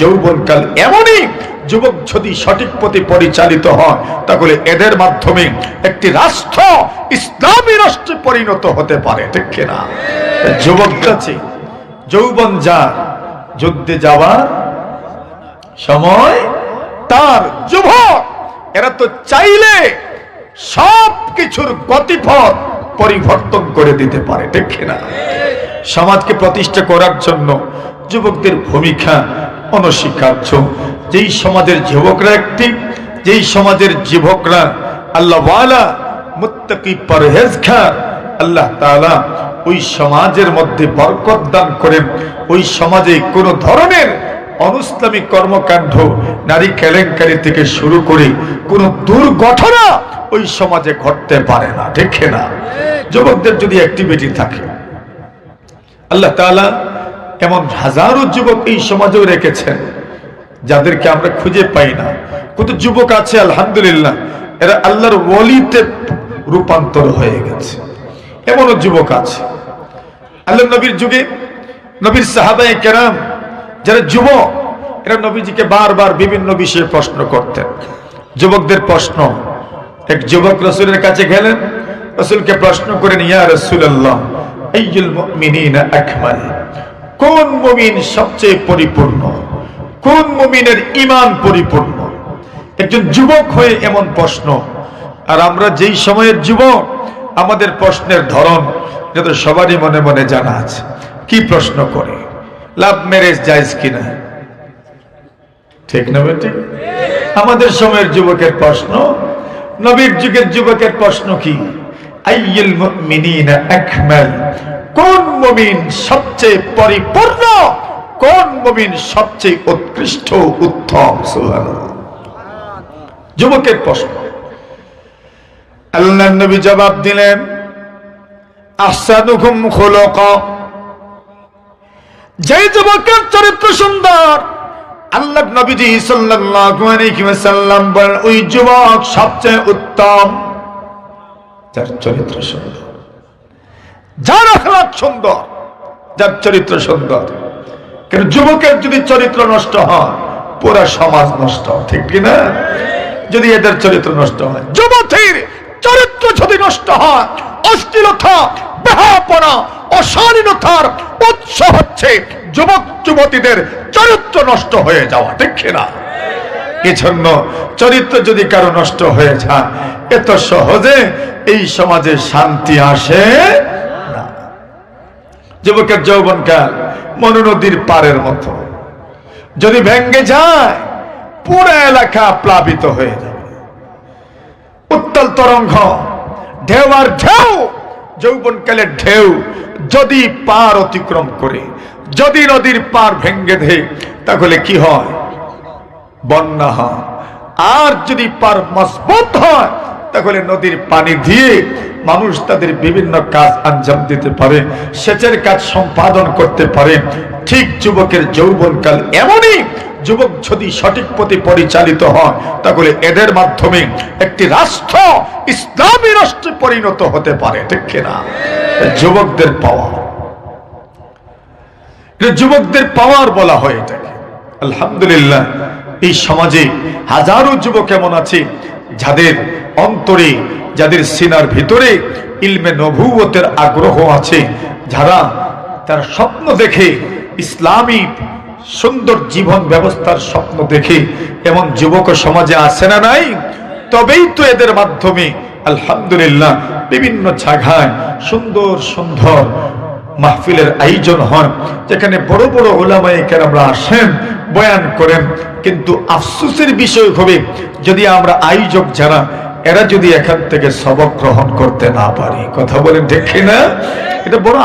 যৌবনকাল এমনই যুবক যদি সঠিক পথে পরিচালিত হয়, তাহলে এদের মাধ্যমে একটি রাষ্ট্র ইসলামী রাষ্ট্রে পরিণত হতে পারে, ঠিক কিনা যুবক যৌবন যুদ্ধে যাওয়ার সময় তার যুবক, এরা তো চাইলে সব কিছুর গতিপথ পরিবর্তন করে দিতে পারে, ঠিক কিনা সমাজকে প্রতিষ্ঠা করার জন্য যুবকদের ভূমিকা অনস্বীকার্য। যেই সমাজের যুবকরা একটি, যেই সমাজের যুবকরা আল্লাহওয়ালা মুত্তাকি পরহেজগার, আল্লাহ তাআলা ওই সমাজের মধ্যে বরকত দান করেন। ওই সমাজে কোনো ধরনের অনুসলামিক কর্মকাণ্ড, নারী কেলেঙ্কারি থেকে শুরু করে কোনো দুর্ঘটনা ওই সমাজে ঘটতে পারে না দেখে না? যুবকদের যদি অ্যাক্টিভিটি থাকে, আল্লাহ তাআলা এমন হাজারো যুবক এই সমাজেও রেখেছেন, যাদেরকে আমরা খুঁজে পাই না। কত যুবক আছে, আলহামদুলিল্লাহ, এরা আল্লাহর ওলিতে রূপান্তর হয়ে গেছে। এমনও যুবক আছে। আল্লাহ নবীর যুগে নবীর সাহাবায়ে কেরাম, যারা যুবক, এরা নবীজিকে বারবার বিভিন্ন বিষয়ে প্রশ্ন করতেন। যুবকদের প্রশ্ন, এক যুবক রসুলের কাছে গেলেন, রসুলকে প্রশ্ন করেন, ইয়া মুমিনিনা আকমাল? কোন মুমিন সবচেয়ে পরিপূর্ণ? কোন মুমিনের ইমান পরিপূর্ণ? একজন যুবক হয়ে এমন প্রশ্ন। আর আমরা যেই সময়ের যুবক, আমাদের প্রশ্নের ধরন যাতে সবারই মনে মনে জানা আছে। কি প্রশ্ন করে? লাভ ম্যারেজ জায়েজ কিনা? ঠিক না বেটি? আমাদের সময়ের যুবকের প্রশ্ন, নবীর যুগের যুবকের প্রশ্ন কি? আইয়ুল মুমিনিনা আকমাল কোন মুমিন সবচেয়ে পরিপূর্ণ, কোন মুমিন সবচেয়ে উৎকৃষ্ট, উত্তম? যুবকের প্রশ্ন। আল্লাহ নবী জবাব দিলেন, আহসানুকুম খুলুকা। যে যুবকের চরিত্র সুন্দর আল্লাহ নবীজি ওয়াসাল্লাম বলেন, ওই যুবক সবচেয়ে উত্তম। যার চরিত্র সুন্দর। যার আখলাক সুন্দর, যার চরিত্র সুন্দর। কিন্তু যুবকের যদি চরিত্র নষ্ট হয়, পুরা সমাজ নষ্ট, ঠিক কি না? যদি এদের চরিত্র নষ্ট হয়, যুবতীর চরিত্র যদি নষ্ট হয়, অশ্লীলতা বেহাপনা অশালীনতার উৎস হচ্ছে যুবক, যুবতীদের চরিত্র নষ্ট হয়ে যাওয়া, ঠিক না? এজন্য চরিত্র যদি কারও নষ্ট হয়ে যায়, এত সহজে এই সমাজে শান্তি আসে যুবকের যৌবনকাল মনু নদীর পারের মতো। যদি ভেঙ্গে যায়, পুরো এলাকা প্লাবিত হয়ে যাবে। উত্তল তরঙ্গ, ঢেউ আর ঢেউ যৌবনকালের ঢেউ যদি পার অতিক্রম করে, যদি নদীর পার ভেঙ্গে দেয়, তাহলে কি হয়? বন্যা হয়। আর যদি পার মজবুত হয় তাহলে নদীর পানি দিয়ে মানুষ তাদের বিভিন্ন কাজ আঞ্জাম দিতে পারে, সেচের কাজ সম্পাদন করতে পারে। ঠিক যুবকের যৌবনকাল এমনই, যুবক যদি সঠিক পথে পরিচালিত হয়, তাহলে এদের মাধ্যমে একটি রাষ্ট্র, ইসলামী রাষ্ট্রে পরিণত হতে পারে, ঠিক কিনা? যুবকদের পাওয়া এটা যুবকদের পাওয়ার বলা হয় এটাকে। আলহামদুলিল্লাহ, এই সমাজে হাজারো যুবক এমন আছে যাদের অন্তরে, যাদের সিনার ভিতরে ইলমে নভুয়তের আগ্রহ আছে, যারা তার স্বপ্ন দেখে, ইসলামী সুন্দর জীবন ব্যবস্থার স্বপ্ন দেখে, এমন যুবক সমাজে আসে না নাই? তবেই তো এদের মাধ্যমে, আলহামদুলিল্লাহ, বিভিন্ন জায়গায় সুন্দর সুন্দর মাহফিলের আয়োজন হয় যেখানে বড় বড় ওলামাই কেরামরা আসেন, বয়ান করেন। কিন্তু আফসুসের বিষয় হবে, যদি আমরা আয়োজক যারা, এরা যদি এখান থেকে সবক গ্রহণ করতে না পারি। কথা বলেন ঠিক না এটা বড়